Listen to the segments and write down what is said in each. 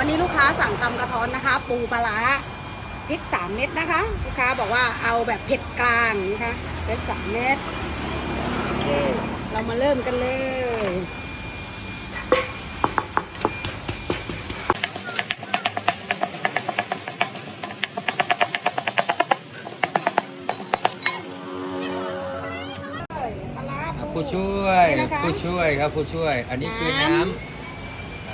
วันนี้ลูกค้าสั่งตำกระท้อนนะคะ ปูปลาร้าพริกสามเม็ดนะคะ ลูกค้าบอกว่าเอาแบบเผ็ดกลางนะคะเผ็ดสามเม็ดโอเค เรามาเริ่มกันเลยปลาร้าอะปูผู้ช่วยนี่นะคะผู้ช่วยครับผู้ช่วย อันนี้คือน้ำน้ำ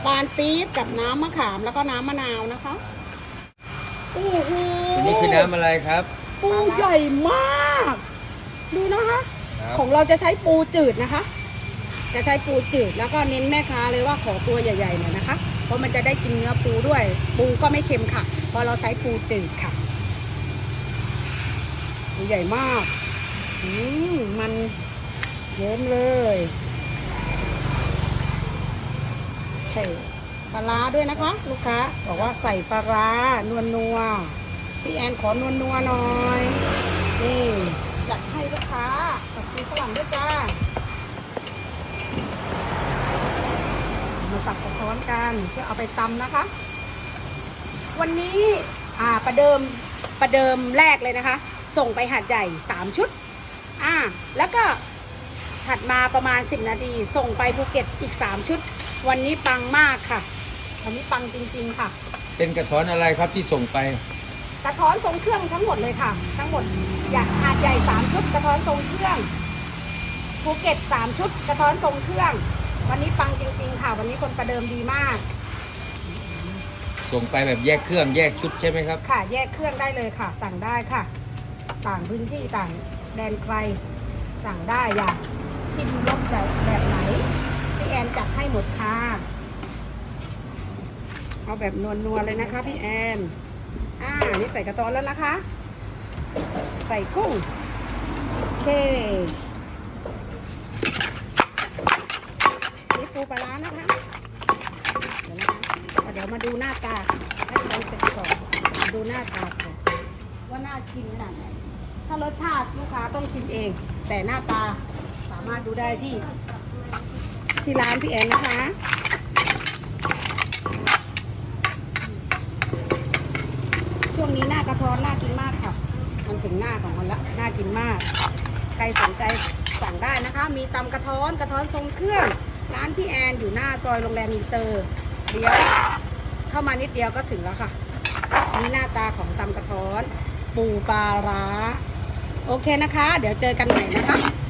ตาลปี๊บกับน้ำมะขามแล้วก็น้ำมะนาวนะคะ โอ้โหอันนี้คือน้ำอะไรครับ ปูใหญ่มาก ดูนะคะ ครับของเราจะใช้ปูจืดนะคะ จะใช้ปูจืดแล้วก็เน้นแม่ค้าเลยว่าขอตัวใหญ่ๆหน่อยนะคะ เพราะมันจะได้กินเนื้อปูด้วย ปูก็ไม่เค็มค่ะ เพราะเราใช้ปูจืดค่ะปูใหญ่มากอืมมันเยิ้มเลย โอเคปลาร้าด้วยนะคะ ลูกค้าบอกว่าใส่ปลาร้านวลนัวพี่แอนขอนวลนัวหน่อยนี่จัดให้ลูกค้ากับชีฝรั่งด้วยจ้ามาสับกระท้อนกันเพื่อเอาไปตำนะคะ วันนี้อ่าประเดิมประเดิมแรกเลยนะคะ ส่งไปหาดใหญ่ 3 ชุดอ่าแล้วก็ ถัดมาประมาณ 10 นาที ส่งไปภูเก็ตอีก 3 ชุด วันนี้ปังมากค่ะ วันนี้ปังจริงๆค่ะ เป็นกระท้อนอะไรครับที่ส่งไป กระท้อนทรงเครื่องทั้งหมดเลยค่ะ ทั้งหมดอยากหาดใหญ่ 3 ชุด กระท้อนทรงเครื่องภูเก็ต 3 ชุด กระท้อนทรงเครื่อง วันนี้ปังจริงๆค่ะ วันนี้คนประเดิมดีมาก ส่งไปแบบแยกเครื่องแยกชุดใช่ไหมครับ ค่ะ แยกเครื่องได้เลยค่ะ สั่งได้ค่ะ ต่างพื้นที่ต่างแดนไกลสั่งได้อยาก ชิมรสแบบแบบไหนพี่แอนจัดให้หมดค่ะเอาแบบนวลๆเลยนะคะพี่แอน อ่า นี่ใส่กระท้อนแล้วนะคะ ใส่กุ้ง โอเค นี่ปูปลาร้านะคะ เดี๋ยวนะคะเดี๋ยวมาดูหน้าตาให้เราเสร็จก่อนมาดูหน้าตาก่อนว่าน่ากินขนาดไหน ถ้ารสชาติลูกค้าต้องชิมเอง แต่หน้าตาสามารถดูได้ที่ที่ร้านพี่แอนนะคะช่วงนี้หน้ากระท้อนน่ากินมากค่ะ มันถึงหน้าของมันละน่ากินมาก ใครสนใจสั่งได้นะคะ มีตำกระท้อนกระท้อนทรงเครื่อง ร้านพี่แอนอยู่หน้าซอยโรงแรมอินเตอร์เดี๋ยวเข้ามานิดเดียวก็ถึงแล้วค่ะ นี่หน้าตาของตำกระท้อน ปูปลาร้า โอเคนะคะ เดี๋ยวเจอกันใหม่นะคะ